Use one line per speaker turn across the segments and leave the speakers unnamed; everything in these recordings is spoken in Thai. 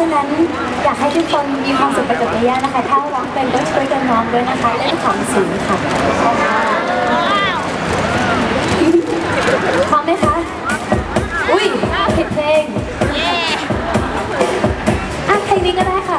ฉะนั้นอยากให้ทุกคนมีความสุขไปกับเมย่านะคะ ถ้าร้องเป็นก็ช่วยกันร้องด้วยนะคะเล่นของสูงค่ะพร้อมไหมคะ อุ้ยผิดเพลงอะเพลงนี้ก็ได้ค่ะ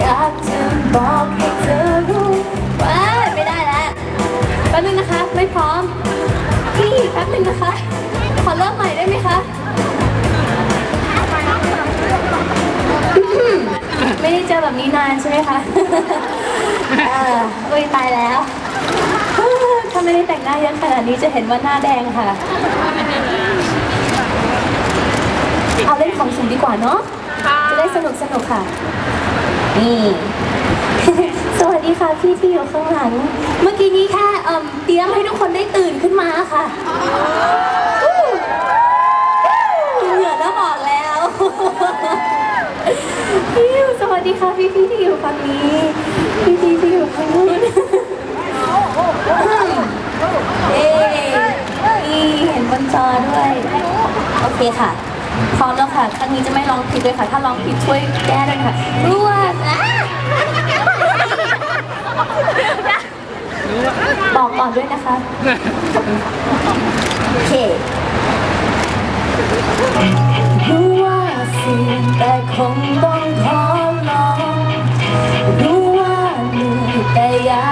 อยากจะบอกให้เธอรู้ว่าไม่ได้แล้วแป๊บนึงนะคะ ไม่พร้อม พี่แป๊บนึงนะคะ ขอเริ่มใหม่ได้ไหมคะไม่ได้เจอแบบนี้นานใช่ไหมคะเอออุ้ยตายแล้ว ถ้าไม่ได้แต่งหน้าเยอะขนาดนี้จะเห็นว่าหน้าแดงค่ะ เอาเล่นของสูงดีกว่าเนาะ จะได้สนุกสนุกค่ะ นี่ สวัสดีค่ะพี่ที่อยู่ข้างหลัง เมื่อกี้นี้แค่เอ่มเตรียมให้ทุกคนได้ตื่นขึ้นมาค่ะเหงื่อเริ่มออกแล้วพี่สวัสดีค่ะพี่พี่ที่อยู่ฝั่งนี้ พี่พี่ที่อยู่ฝั่งนู้นเอ๊นี่เห็นบนจอด้วย โอเคค่ะ ค่ะครั้งนี้จะไม่ร้องผิดด้วยค่ะ ถ้าร้องผิดช่วยแก้ด้วยค่ะรวดอะบอกก่อนด้วยนะคะโอเครู้ว่าเสี่ยงแต่คงต้องขอลองรู้ว่าเหนื่อยแต่อยาก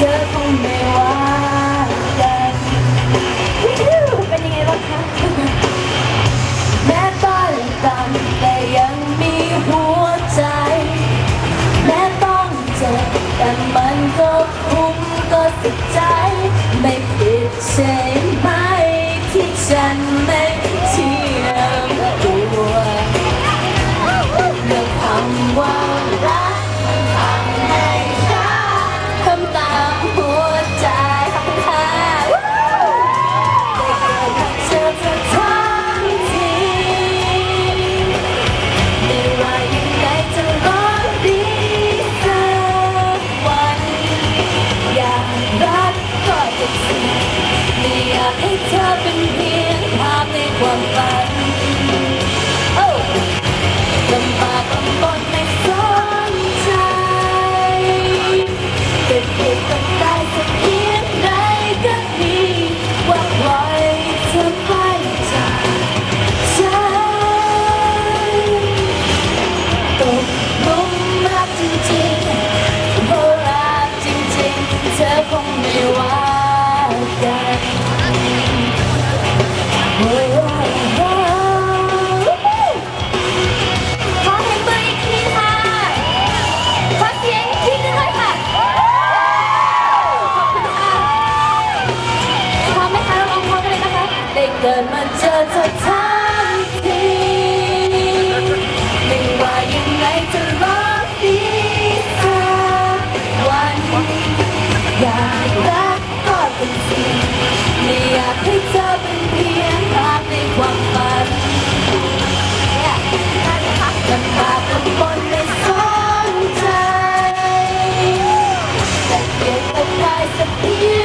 งๆ จะเอยากรักก็เป็นสิ่งไม่อยากให้เธอเป็นเพียงภาพในความฝันลำบากลำบนไม่สนใจแต่เพียงแต่ได้สักที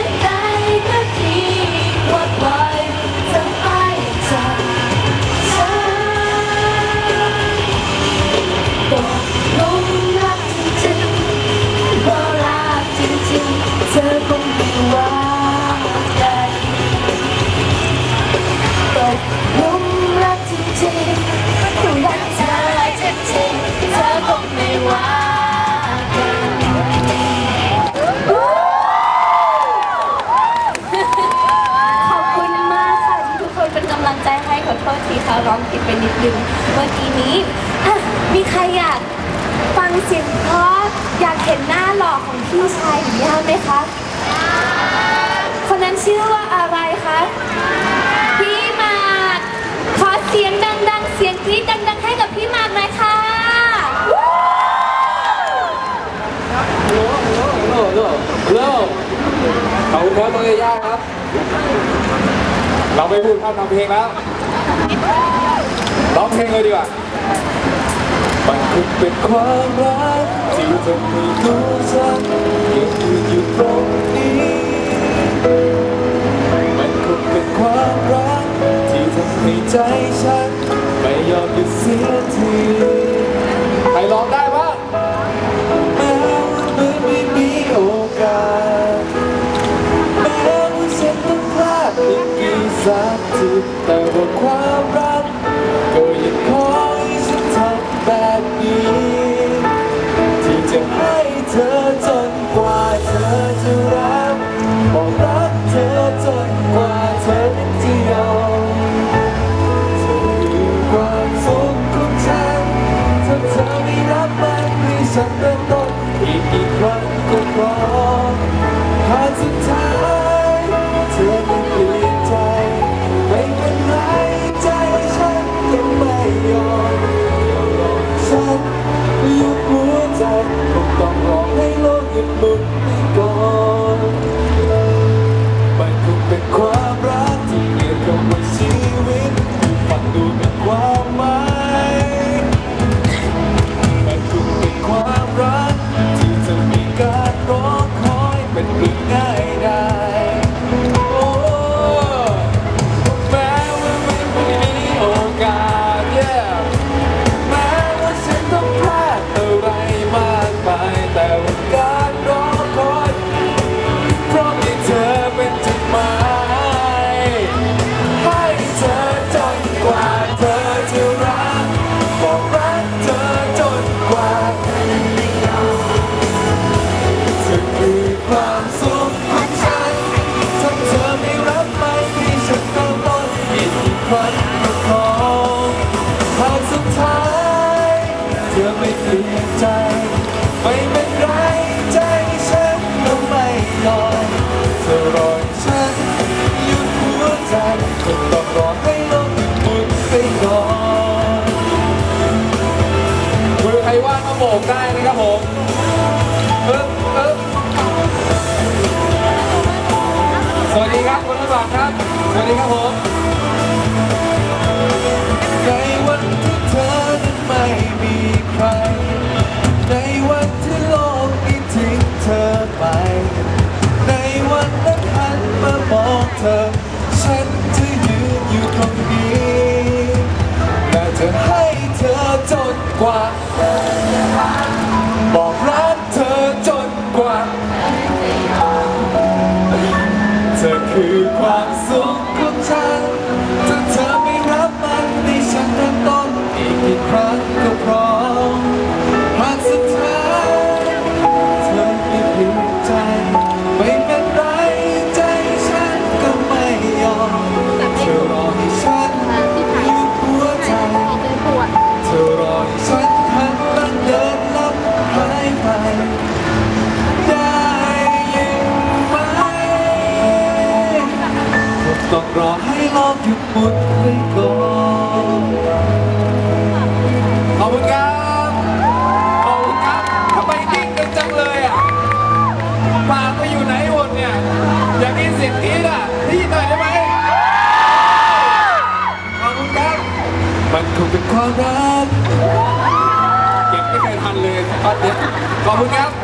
อยากฟังเสียงเพราะอยากเห็นหน้าหล่อของพี่ชายของย่าไหมคะคนนั้นชื่อว่าอะไรคะพี่มากขอเสียงดัง ๆ เสียงกรี๊ดดัง ๆ ให้กับพี่มากหน่อยค่ะ
โลโลโลโลขอบคุณครับน้องเอย่าครับ เราไม่พูดพร่ำทำเพลงแล้วร้องเพลงเลยดีกว่า มันคงเป็นความรักที่ทำให้ตัวฉันยังยืนอยู่ตรงนี้ มันคงเป็นความรักที่ทำให้ใจฉันไม่ยอมหยุดเสียที นี้ ที่จะให้เธอจนกว่าเธอจะรับบอกรักเธอจนกว่าเธอนั้นจะยอมเธอคือความสุขของฉันถ้าเธอไม่รับมันให้ฉันเริ่มต้นอีกกี่ครั้งก็พอหากสุดท้าย ความสุขของฉันถ้าเธอไม่รับมันที่ฉันต้องต้นอีกกี่ครั้งก็พอหากสุดท้ายเธอไม่เปลี่ยนใจ ไม่เป็นไรใจฉันก็ไม่ยอมเธอรอฉันหยุดหัวใจก็ต้องรอให้โลกหมุนไปก่อนมือใครว่างมาโบกได้นะครับผม วัสดีครับผมในวันที่เธอไม่มีใคร เธอคือ หยุดไปก่อนขอบคุณครับ ขอบคุณครับทำไมนิ่งกันจังเลยอะปากไปอยู่ไหนหมดเนี่ย อยากได้ยินเสียงกรี๊ดอะได้ยินหน่อยได้ไหมขอบคุณครับ มันคงเป็นความรัก เก็บไม่เคยทันเลยตอนเนี้ยขอบคุณครับ